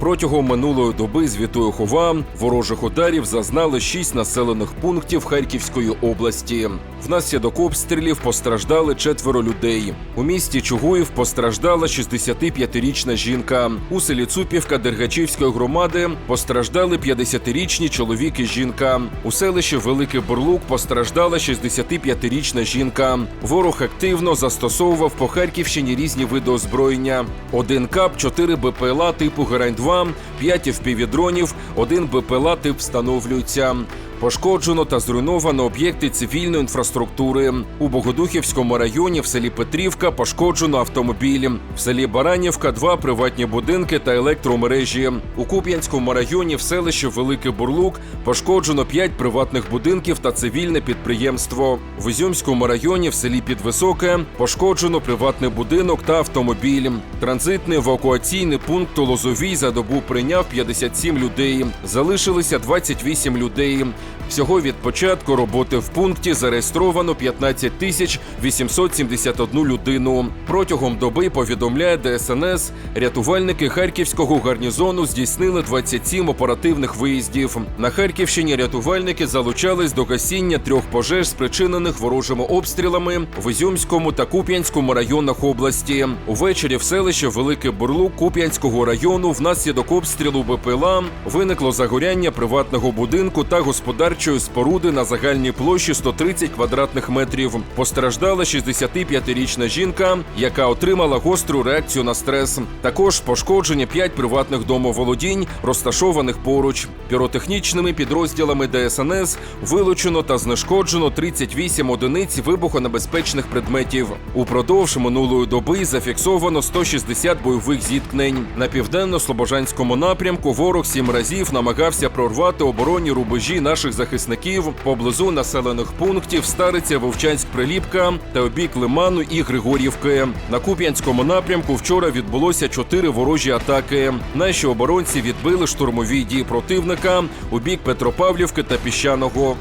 Протягом минулої доби звітує Хова ворожих ударів зазнали шість населених пунктів Харківської області. Внаслідок обстрілів постраждали четверо людей. У місті Чугуїв постраждала 65-річна жінка. У селі Цупівка Дергачівської громади постраждали 50-річні чоловік і жінка. У селищі Великий Бурлук постраждала 65-річна жінка. Ворог активно застосовував по Харківщині різні види озброєння: один КАП, 4 БПЛА типу Герань-2, 5 FPV-дронів, один БПЛА тип встановлюється. Пошкоджено та зруйновано об'єкти цивільної інфраструктури. У Богодухівському районі в селі Петрівка пошкоджено автомобілі. В селі Баранівка два приватні будинки та електромережі. У Куп'янському районі в селищі Великий Бурлук пошкоджено п'ять приватних будинків та цивільне підприємство. В Ізюмському районі в селі Підвисоке пошкоджено приватний будинок та автомобіль. Транзитний евакуаційний пункт Лозовій за добу прийняв 57 людей. Залишилися 28 людей. Всього від початку роботи в пункті зареєстровано 15 тисяч 871 людину. Протягом доби повідомляє ДСНС, рятувальники харківського гарнізону здійснили 27 оперативних виїздів. На Харківщині рятувальники залучались до гасіння трьох пожеж, спричинених ворожими обстрілами в Ізюмському та Куп'янському районах області. Увечері в селищі Великий Бурлук Куп'янського району внаслідок обстрілу БПЛА виникло загоряння приватного будинку та господарчої споруди на загальній площі 130 квадратних метрів. Постраждала 65-річна жінка, яка отримала гостру реакцію на стрес. Також пошкоджені 5 приватних домоволодінь, розташованих поруч. Піротехнічними підрозділами ДСНС вилучено та знешкоджено 38 одиниць вибухонебезпечних предметів. Упродовж минулої доби зафіксовано 160 бойових зіткнень. На південно-слобожанському напрямку ворог сім разів намагався прорвати оборонні рубежі наших захисників поблизу населених пунктів Стариця, Вовчанськ, Приліпка та обік Лиману і Григорівки. На Куп'янському напрямку вчора відбулося чотири ворожі атаки. Наші оборонці відбили штурмові дії противника у бік Петропавлівки та Піщаного.